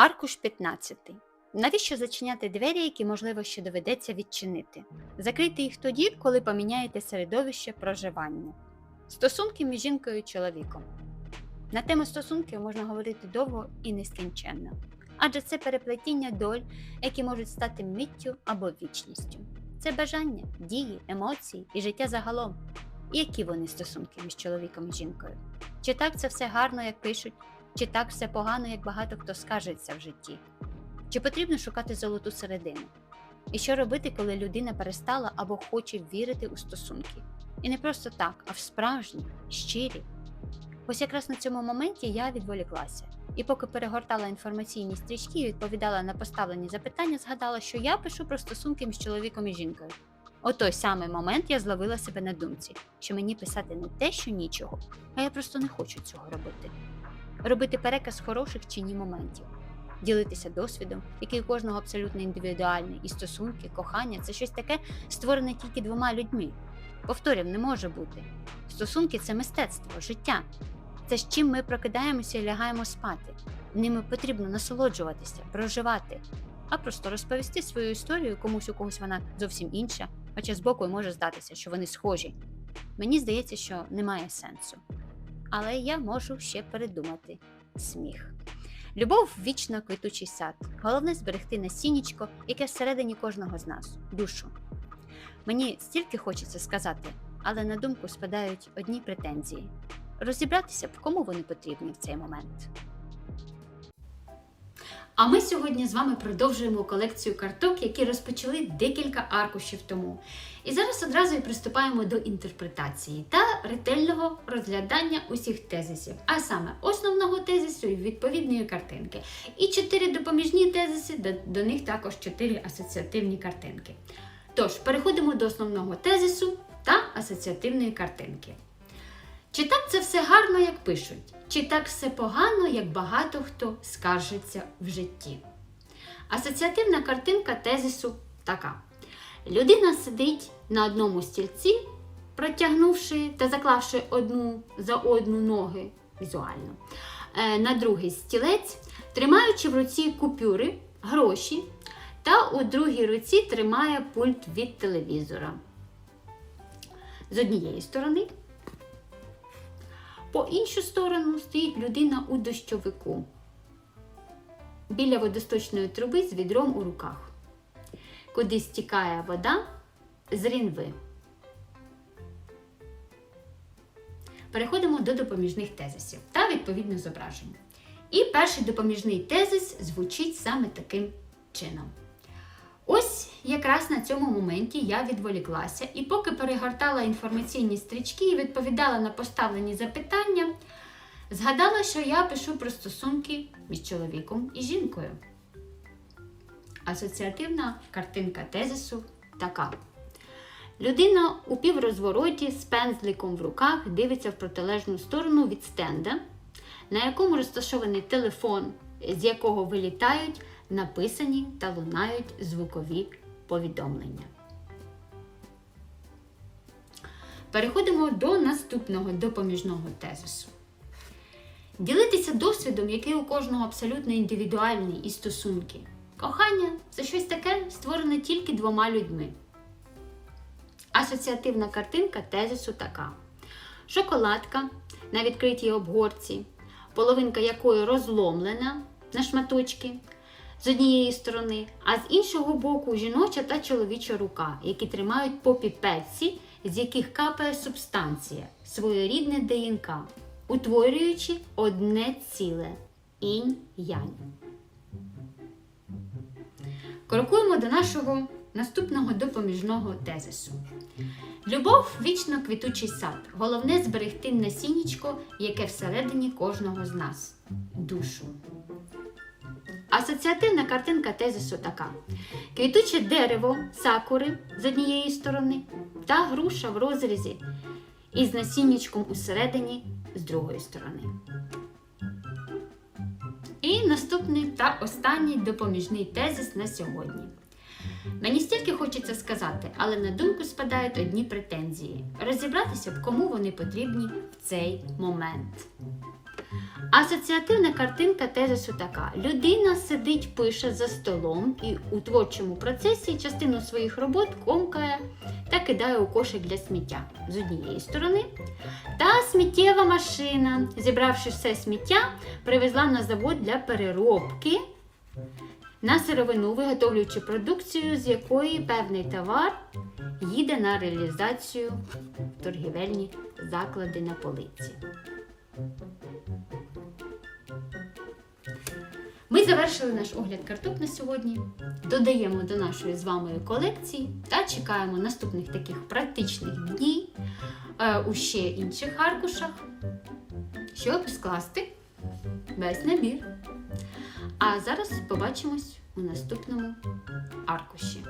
Аркуш 15. Навіщо зачиняти двері, які, можливо, ще доведеться відчинити? Закрийте їх тоді, коли поміняєте середовище проживання. Стосунки між жінкою і чоловіком. На тему стосунків можна говорити довго і нескінченно, адже це переплетіння доль, які можуть стати миттю або вічністю. Це бажання, дії, емоції і життя загалом. І які вони стосунки між чоловіком і жінкою? Чи так це все гарно, як пишуть, чи так все погано, як багато хто скажеться в житті? Чи потрібно шукати золоту середину? І що робити, коли людина перестала або хоче вірити у стосунки? І не просто так, а в справжні, щирі. Ось якраз на цьому моменті я відволіклася. І поки перегортала інформаційні стрічки і відповідала на поставлені запитання, згадала, що я пишу про стосунки між чоловіком і жінкою. У той самий момент я зловила себе на думці, що мені писати не те, що нічого, а я просто не хочу цього робити. Робити переказ хороших чи ні моментів, ділитися досвідом, який у кожного абсолютно індивідуальний, і стосунки, кохання це щось таке, створене тільки двома людьми. Повторів не може бути. Стосунки це мистецтво, життя. Це з чим ми прокидаємося і лягаємо спати. Ними потрібно насолоджуватися, проживати, а просто розповісти свою історію комусь у когось вона зовсім інша, хоча збоку й може здатися, що вони схожі. Мені здається, що немає сенсу. Але я можу ще передумати сміх. Любов вічно квітучий сад. Головне зберегти насіннячко, яке всередині кожного з нас, душу. Мені стільки хочеться сказати, але на думку спадають одні претензії розібратися б, кому вони потрібні в цей момент. А ми сьогодні з вами продовжуємо колекцію карток, які розпочали декілька аркушів тому. І зараз одразу і приступаємо до інтерпретації та ретельного розглядання усіх тезисів, а саме основного тезису і відповідної картинки. І чотири допоміжні тезиси, до, до них також чотири асоціативні картинки. Тож, переходимо до основного тезису та асоціативної картинки. Чи так це все гарно, як пишуть? Чи так все погано, як багато хто скаржиться в житті? Асоціативна картинка тезису така: людина сидить на одному стільці, протягнувши та заклавши одну за одну ноги візуально, е, на другий стілець, тримаючи в руці купюри, гроші, та у другій руці тримає пульт від телевізора. З однієї сторони. По іншу сторону стоїть людина у дощовику біля водосточної труби з відром у руках, куди стікає вода з рінви. Переходимо до допоміжних тезисів та відповідно зображень. І перший допоміжний тезис звучить саме таким чином. Якраз на цьому моменті я відволіклася, і поки перегортала інформаційні стрічки і відповідала на поставлені запитання, згадала, що я пишу про стосунки між чоловіком і жінкою. Асоціативна картинка тезису така. Людина у піврозвороті з пензликом в руках дивиться в протилежну сторону від стенда, на якому розташований телефон, з якого вилітають написані та лунають звукові повідомлення. Переходимо до наступного допоміжного тезису. Ділитися досвідом, який у кожного абсолютно індивідуальний і стосунки. Кохання це щось таке, створене тільки двома людьми. Асоціативна картинка тезису така: шоколадка на відкритій обгорці, половинка якої розломлена на шматочки з однієї сторони, а з іншого боку жіноча та чоловіча рука, які тримають по піпетці, з яких капає субстанція, своєрідне ДНК, утворюючи одне ціле інь-янь. Крокуємо до нашого наступного допоміжного тезису. Любов вічно квітучий сад. Головне зберегти насіннячко, яке всередині кожного з нас душу. Асоціативна картинка тезису така: квітуче дерево, сакури з однієї сторони та груша в розрізі із насіннячком усередині з другої сторони. І наступний та останній допоміжний тезис на сьогодні. Мені стільки хочеться сказати, але на думку спадають одні претензії. Розібратися кому вони потрібні в цей момент. Асоціативна картинка тезису така: людина сидить, пише за столом і у творчому процесі частину своїх робот комкає та кидає у кошик для сміття з однієї сторони. Та сміттєва машина, зібравши все сміття, привезла на завод для переробки на сировину, виготовлюючи продукцію, з якої певний товар їде на реалізацію в торгівельні заклади на полиці. Ми завершили наш огляд картоп на сьогодні. Додаємо до нашої з вами колекції та чекаємо наступних таких практичних днів е, у ще інших аркушах, щоб скласти весь набір. А зараз побачимось у наступному аркуші.